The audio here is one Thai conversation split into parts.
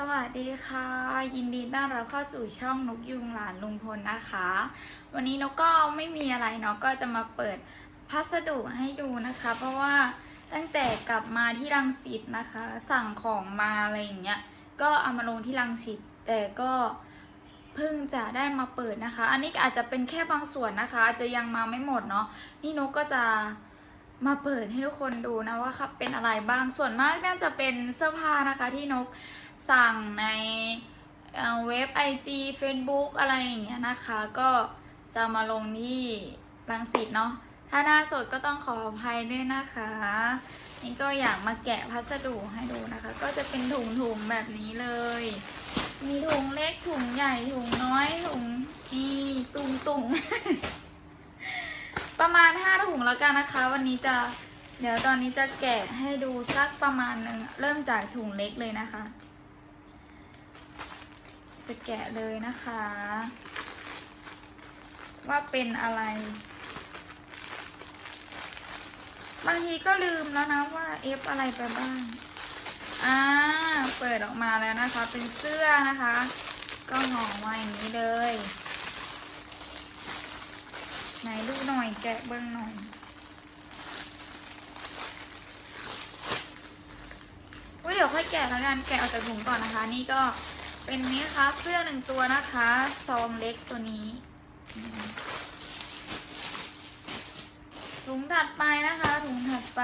สวัสดีค่ะ ยินดีต้อนรับเข้าสู่ช่องนกยุงหลานลุงพลนะคะ วันนี้นกก็ไม่มีอะไรเนาะก็จะมาเปิดพัสดุให้ดูนะคะ เพราะว่าตั้งแต่กลับมาที่รังสิตนะคะ สั่งของมาอะไรอย่างเงี้ยก็เอามาลงที่รังสิตแต่ก็เพิ่งจะได้มาเปิดนะคะ อันนี้อาจจะเป็นแค่บางส่วนนะคะอาจจะยังมาไม่หมดเนาะนี่นกก็จะมาเปิดให้ทุกคนดูนะว่าครับเป็นอะไรบ้างส่วนมากน่าจะเป็นเสื้อผ้านะคะที่นก สั่งในเว็บ IG Facebook อะไรอย่างเงี้ยนะคะ ก็จะมาลงที่รังสิตเนาะถ้าหน้าสดก็ต้องขออภัยด้วยนะคะ นี่ก็อยากมาแกะพัสดุให้ดูนะคะ ก็จะเป็นถุงๆแบบนี้เลย มีถุงเล็กถุงใหญ่ถุงน้อยถุงนี่ตุงตุงประมาณห้าถุงแล้วกันนะคะ วันนี้จะเดี๋ยวตอนนี้จะแกะให้ดูสักประมาณหนึ่งเริ่มจากถุงเล็กเลยนะคะ จะแกะเลยนะคะ ว่าเป็นอะไร บางทีก็ลืมแล้วนะว่าเอฟอะไรไปบ้าง อ่า เปิดออกมาแล้วนะคะ เป็นเสื้อนะคะ ก็ห่อมาอย่างนี้เลย ไหนดูหน่อยแกะเบิ้งหน่อยอุ้ยเดี๋ยวค่อยแกะแล้วกัน แกะออกจากถุงก่อนนะคะ นี่ก็ เป็นนี้นะคะเสื้อหนึ่งตัวนะคะซองเล็กตัวนี้ถุงถัดไปนะคะถุงถัดไป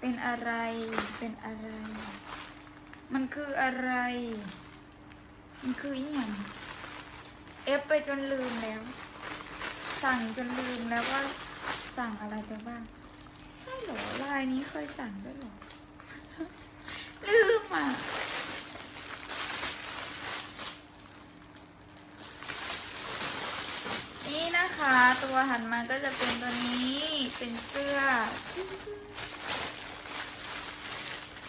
เป็นอะไรเป็นอะไร มันคืออะไร มันคืออหย่างเอฟไปจนลืมแล้ว สั่งจนลืมแล้วว่าสั่งอะไรไปบ้างใช่เหรอลายนี้เคยสั่งด้วยเหรอ ลืมอะ นะคะ ตัวหันมาก็จะเป็นตัวนี้ เป็นเสื้อ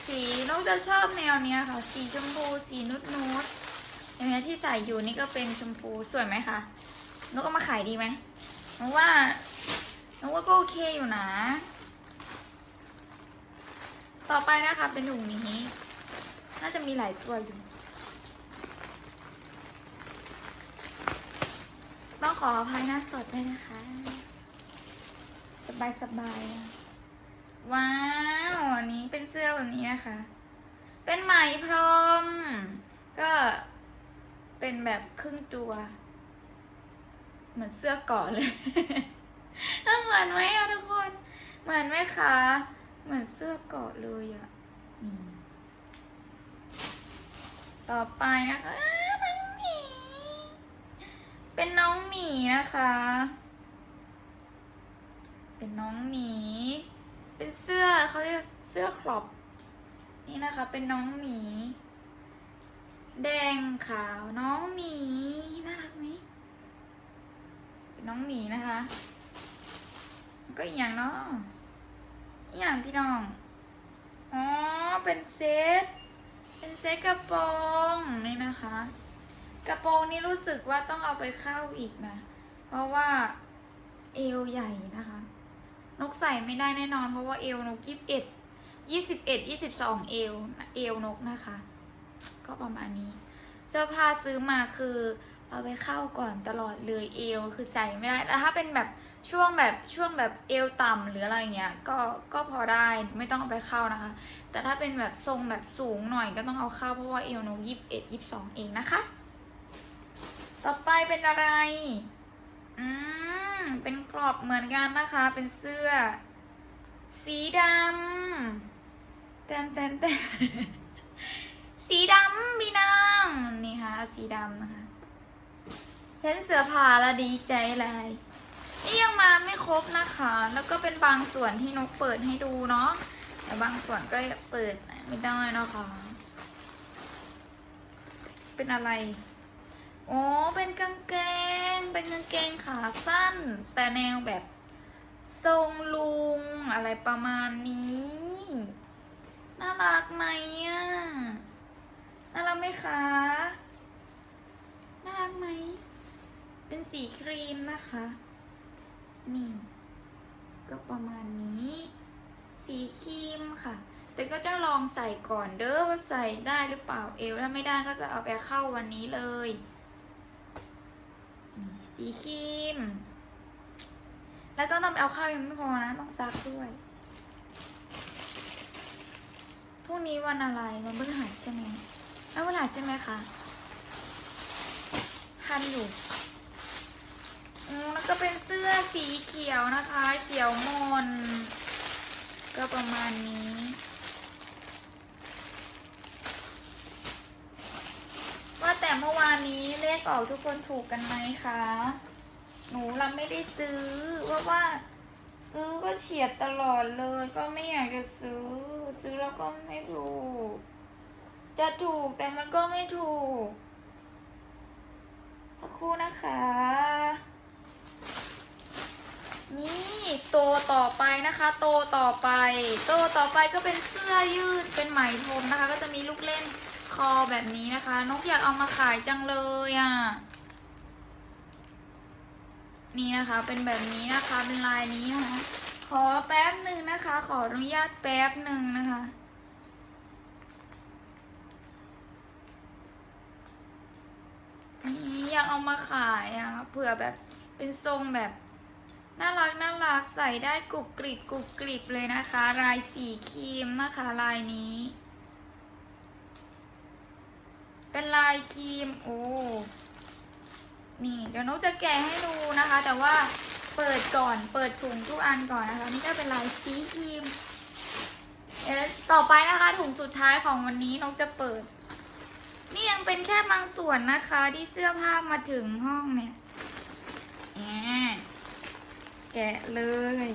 สีนกจะชอบแนวเนี้ยค่ะ สีชมพู สีนุดนูดอย่างเงี้ยที่ใส่อยู่นี่ก็เป็นชมพูสวยไหมคะนกเอามาขายดีไหมนกว่านกว่าก็โอเคอยู่นะ ต่อไปนะคะเป็นถุงนี้ น่าจะมีหลายตัวอยู่ ต้ องขอภัยหน้าสดด้วยนะคะ สบายสบายว้าว อันนี้เป็นเสื้อแบบนี้นะคะ เป็นไหมพรม ก็เป็นแบบครึ่งตัว เหมือนเสื้อเกาะเลยเหมือนไหมอะทุกคน เหมือนไหมคะ เหมือนเสื้อเกาะเลยอะนี่ ต่อไปนะคะ เป็นน้องหมีนะคะ เป็นน้องหมี เป็นเสื้อเขาเรียกเสื้อครอปนี่นะคะ เป็นน้องหมี แดงขาวน้องหมีน่ารักไหมเป็นน้องหมีนะคะ ก็อีกอย่างเนาะอีกอย่างพี่น้อง อ๋อ เป็นเซต เป็นเซตกระโปรงนี่นะคะ กระโปรงนี่รู้สึกว่าต้องเอาไปเข้าอีกนะ เพราะว่าเอวใหญ่นะคะ นกใส่ไม่ได้แน่นอน เพราะว่าเอวนกยี่สิบเอ็ดยี่สิบเอ็ดยี่สิบสองเอวเอวนกนะคะ ก็ประมาณนี้เสื้อผ้าซื้อมาคือเอาไปเข้าก่อนตลอดเลยเอวคือใส่ไม่ได้แต่ถ้าเป็นแบบช่วงแบบช่วงแบบเอวต่ำหรืออะไรเงี้ยก็ก็พอได้ไม่ต้องเอาไปเข้านะคะ แต่ถ้าเป็นแบบทรงแบบสูงหน่อยก็ต้องเอาเข้าเพราะว่าเอวนกยี่สิบเอ็ดยี่สิบสองเองนะคะ ต่อไปเป็นอะไร อืม เป็นกรอบเหมือนกันนะคะ เป็นเสื้อ สีดำแตนแตนแตนสีดำพี่นางนี่ค่ะ สีดำนะคะ เห็นเสื้อผ้าแล้วดีใจเลยนี่ยังมาไม่ครบนะคะ แล้วก็เป็นบางส่วนที่นกเปิดให้ดูเนาะ แต่บางส่วนก็เปิดไม่ได้นะคะ เป็นอะไร โอ้เป็นกางเกง เป็นกางเกงขาสั้น แต่แนวแบบทรงลุงอะไรประมาณนี้ น่ารักไหมอะ น่ารักไหมคะ น่ารักไหม เป็นสีครีมนะคะ นี่ ก็ประมาณนี้ สีครีมค่ะ แต่ก็จะลองใส่ก่อนเด้อว่าใส่ได้หรือเปล่าเอว ถ้าไม่ได้ก็จะเอาไปเข้าวันนี้เลย สีครีม แล้วก็ต้องไปเอาข้าวยังไม่พอนะ ต้องซักด้วย พรุ่งนี้วันอะไรวันพฤหัสใช่ไหมวันพฤหัสใช่ไหมคะทันอยู่อืมแล้วก็เป็นเสื้อสีเขียวนะคะ เขียวมน ก็ประมาณนี้ ว่าแต่เมื่อวานนี้ ขออกทุกคนถูกกันไหมคะ หนูเราไม่ได้ซื้อว่าว่า ซื้อก็เฉียดตลอดเลย ก็ไม่อยากจะซื้อ ซื้อแล้วก็ไม่ถูก จะถูกแต่มันก็ไม่ถูกสักครู่นะคะ นี่โตต่อไปนะคะ โตต่อไป โตต่อไปก็เป็นเสื้อยืดเป็นไหมพรมนะคะ ก็จะมีลูกเล่น อแบบนี้นะคะ นกอยากเอามาขายจังเลยอะ นี่นะคะเป็นแบบนี้นะคะเป็นลายนี้นะคะขอแป๊บหนึ่งนะคะ ขออนุญาตแป๊บหนึ่งนะคะ นี่อยากเอามาขายอะเผื่อแบบเป็นทรงแบบน่ารักน่ารักใส่ได้กรุบกริบกรุบกริบเลยนะคะ ลายสีครีมนะคะลายนี้ เป็นลายครีม โอ้ นี่ เดี๋ยวนกจะแกะให้ดูนะคะ แต่ว่าเปิดก่อน เปิดถุงทุกอันก่อนนะคะ นี่ก็เป็นลายสีครีม เดี๋ยวต่อไปนะคะถุงสุดท้ายของวันนี้นกจะเปิด นี่ยังเป็นแค่บางส่วนนะคะ ที่เสื้อผ้ามาถึงห้องเนี่ยแอะแกะเลย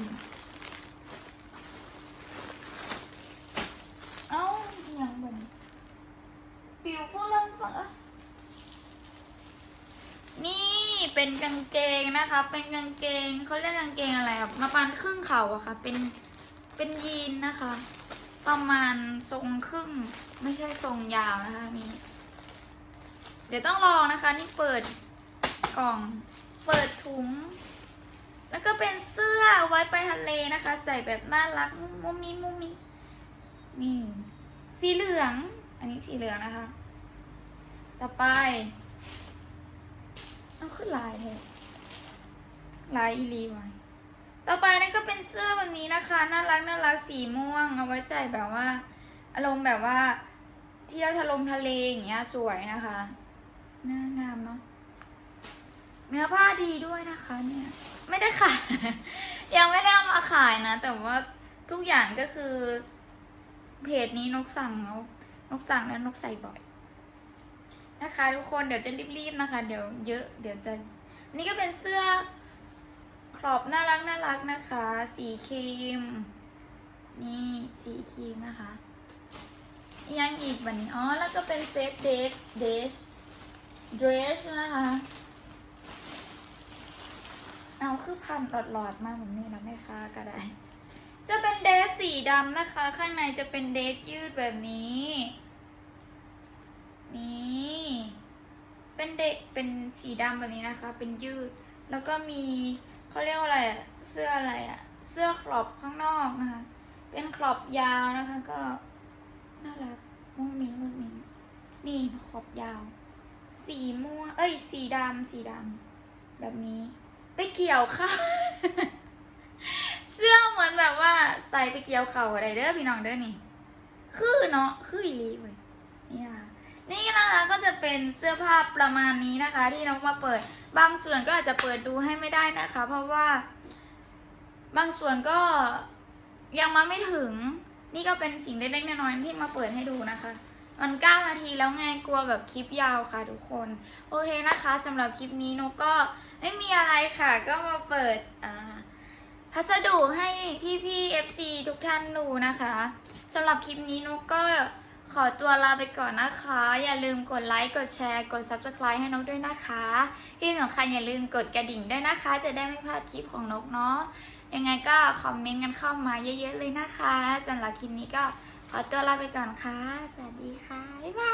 เอ้ายังบน ปิวฟูลังฝังอะนี่เป็นกางเกงนะคะ เป็นกางเกงเขาเรียกกางเกงอะไรอะประมาณครึ่งเข่าอะค่ะ เป็นเป็นยีนนะคะ ประมาณทรงครึ่ง ไม่ใช่ทรงยาวนะคะนี่เดี๋ยวต้องลองนะคะ นี่เปิดกล่อง เปิดถุง แล้วก็เป็นเสื้อไว้ไปทะเลนะคะ ใส่แบบน่ารักมุมมีมุมมีนี่สีเหลือง อันนี้สีเหลืองนะคะ ต่อไป เอาขึ้นลายเลยลายอีลีไว้ต่อไปนั่นก็เป็นเสื้อแบบนี้นะคะน่ารักน่ารักสีม่วง เอาไว้ใส่แบบว่า อารมณ์แบบว่า เที่ยวทะลงทะเลอย่างเงี้ยสวยนะคะน่างามเนาะเนื้อผ้าดีด้วยนะคะ เนี่ย ไม่ได้ขาย ยังไม่ได้เอามาขายนะ แต่ว่าทุกอย่างก็คือ เพจนี้นกสั่งแล้วนกสั่งแล้วนกใส่บ่อย นะคะ ทุกคนเดี๋ยวจะรีบๆนะคะ เดี๋ยวเยอะ เดี๋ยวจะนนี่ก็เป็นเสื้อครอบน่ารักน่ารักนะคะ สีครีม นี่สีครีมนะคะยังอีกวันนี้อ๋อแล้วก็เป็นเซตเดสเดสเดรสนะคะเอาคือพันหลอดๆมาแบบนี้นะแม่ค้าก็ได้ จะเป็นเดสสีดำนะคะ ข้างในจะเป็นเดสยืดแบบนี้ นี่เป็นเดสเป็นสีดำแบบนี้นะคะ เป็นยืด แล้วก็มีเขาเรียกว่าอะไรอะเสื้ออะไรอะเสื้อครอบข้างนอกนะคะ เป็นครอบยาวนะคะก็น่ารักมุ้งมิ้งมุ้งมิ้งนี่ขอบยาว สีม่วงเอ้ย สีดำสีดำแบบนี้ ไปเกี่ยวข้าเสื้อเหมือนแบบว่าใส่ไปเกี่ยวเข่าอะไรเด้อพี่น้องเด้อนี่ คือเนาะคืออีลีเว้ย นี่นะคะก็จะเป็นเสื้อผ้าประมาณนี้นะคะ ที่น้องมาเปิด บางส่วนก็อาจจะเปิดดูให้ไม่ได้นะคะ เพราะว่า บางส่วนก็ยังมาไม่ถึง นี่ก็เป็นสิ่งเล็กๆน้อยๆที่มาเปิดให้ดูนะคะมันเก้านาทีแล้วไงกลัวแบบคลิปยาวค่ะทุกคน โอเคนะคะสำหรับคลิปนี้นกก็ไม่มีอะไรค่ะ ก็มาเปิดอ่าพัสดุให้พี่ๆ FC ทุกท่านดูนะคะสำหรับคลิปนี้นกก็ ขอตัวลาไปก่อนนะคะ อย่าลืมกดไลค์ กดแชร์ กด Subscribe ให้นกด้วยนะคะ ที่สำคัญอย่าลืมกดกระดิ่งด้วยนะคะ จะได้ไม่พลาดคลิปของนกเนาะ ยังไงก็คอมเมนต์กันเข้ามาเยอะๆเลยนะคะสำหรับคลิปนี้ก็ขอตัวลาไปก่อนค่ะ สวัสดีค่ะ บ๊ายบาย